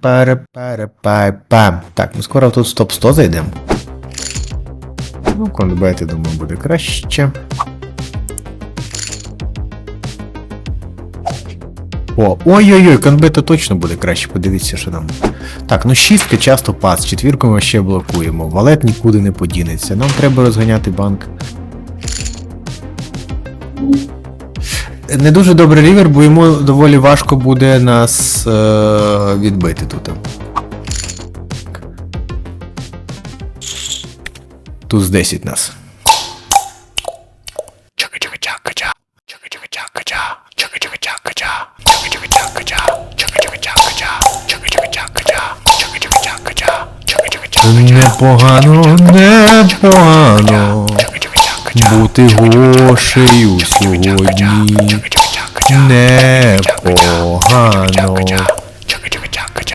Пере-пере-пай-пам. Так, ми скоро тут стоп 100 зайдемо. Ну, конбет, я думаю, буде краще. О, ой-ой-ой, конбета точно буде краще, подивіться, що там. Так, ну шістка часто пас, четвірку ми ще блокуємо. Валет нікуди не подінеться. Нам треба розганяти банк не дуже добрий рівер, бо йому доволі важко буде нас е, відбити тут. Тут з 10 нас. Непогано, непогано. Бути гошею сьогодні. Непогано.